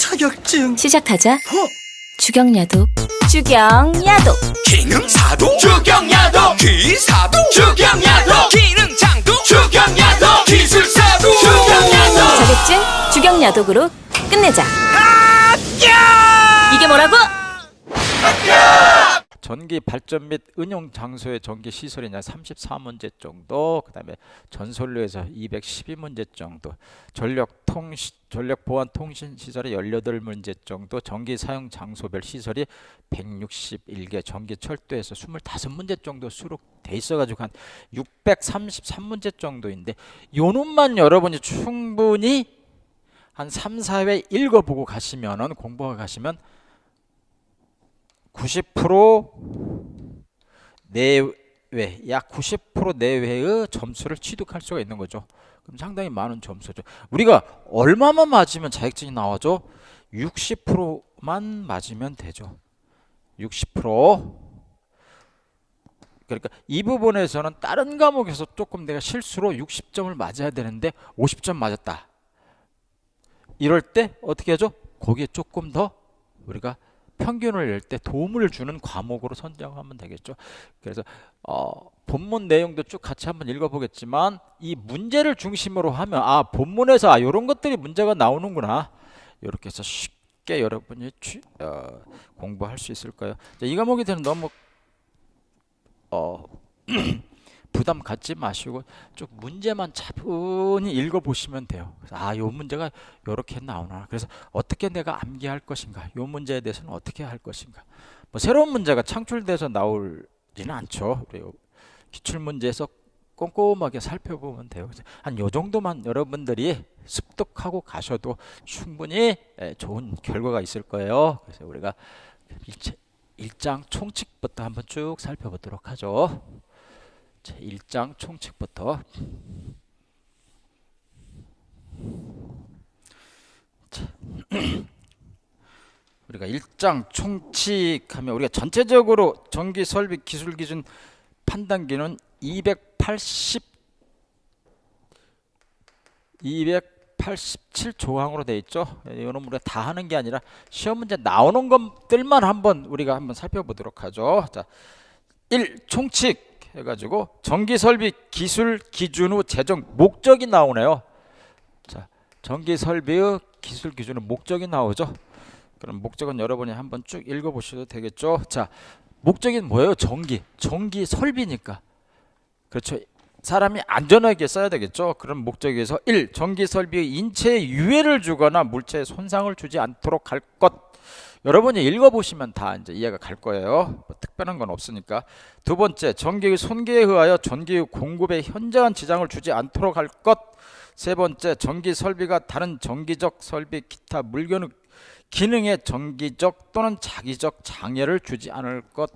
자격증 시작하자. 어? 주경야독. 주경야독. 기능사도 주경야도 기사도 주경야도 기능장도 주경야도 기술사도 주경야도 자격증 주경야독으로 끝내자. 이게 뭐라고? 전기 발전 및 은용 장소의 전기 시설이냐? 34문제 정도. 그다음에 전선로에서 212문제 정도. 전력 통시 전력 보안 통신 시설의 18문제 정도. 전기 사용 장소별 시설이 161개. 전기 철도에서 25문제 정도 수록돼 있어 가지고 한 633문제 정도인데 요 놈만 여러분이 충분히 한 3, 4회 읽어보고 가시면은 공부하고 가시면 90% 내외 약 90% 내외의 점수를 취득할 수가 있는 거죠. 그럼 상당히 많은 점수죠. 우리가 얼마만 맞으면 자격증이 나와죠? 60%만 맞으면 되죠. 60% 그러니까 이 부분에서는 다른 과목에서 조금 내가 실수로 60점을 맞아야 되는데 50점 맞았다. 이럴 때 어떻게 하죠? 거기에 조금 더 우리가 평균을 낼 때 도움을 주는 과목으로 선정하면 되겠죠. 그래서 어, 본문 내용도 쭉 같이 한번 읽어보겠지만 이 문제를 중심으로 하면 아 본문에서 아 이런 것들이 문제가 나오는구나 이렇게 해서 쉽게 여러분이 취, 어, 공부할 수 있을 거예요. 자, 이 과목에 대해서 너무 어, 부담 갖지 마시고 쭉 문제만 차분히 읽어보시면 돼요. 아, 요 문제가 요렇게 나오나. 그래서 어떻게 내가 암기할 것인가. 요 문제에 대해서는 어떻게 할 것인가. 뭐 새로운 문제가 창출돼서 나올지는 않죠. 기출 문제에서 꼼꼼하게 살펴보면 돼요. 한 요 정도만 여러분들이 습득하고 가셔도 충분히 예, 좋은 결과가 있을 거예요. 그래서 우리가 일장 총칙부터 한번 쭉 살펴보도록 하죠. 제 1장 총칙부터 자, 우리가 1장 총칙하면 우리가 전체적으로 전기 설비 기술 기준 판단기는 280 287 조항으로 돼 있죠. 이거는 우리가 다 하는 게 아니라 시험 문제 나오는 것들만 한번 우리가 한번 살펴보도록 하죠. 자, 1 총칙 해가지고 전기 설비 기술 기준 후 제정 목적이 나오네요. 자, 전기 설비의 기술 기준 후 목적이 나오죠. 그럼 목적은 여러분이 한번 쭉 읽어보셔도 되겠죠. 자, 목적이 뭐예요? 전기, 전기 설비니까. 그렇죠. 사람이 안전하게 써야 되겠죠. 그런 목적에서 1. 전기 설비의 인체에 유해를 주거나 물체에 손상을 주지 않도록 할 것. 여러분이 읽어보시면 다 이제 이해가 갈 거예요. 뭐 특별한 건 없으니까. 두 번째, 전기의 손괴에 의하여 전기의 공급에 현저한 지장을 주지 않도록 할 것. 세 번째, 전기 설비가 다른 전기적 설비 기타 물건의 기능에 전기적 또는 자기적 장애를 주지 않을 것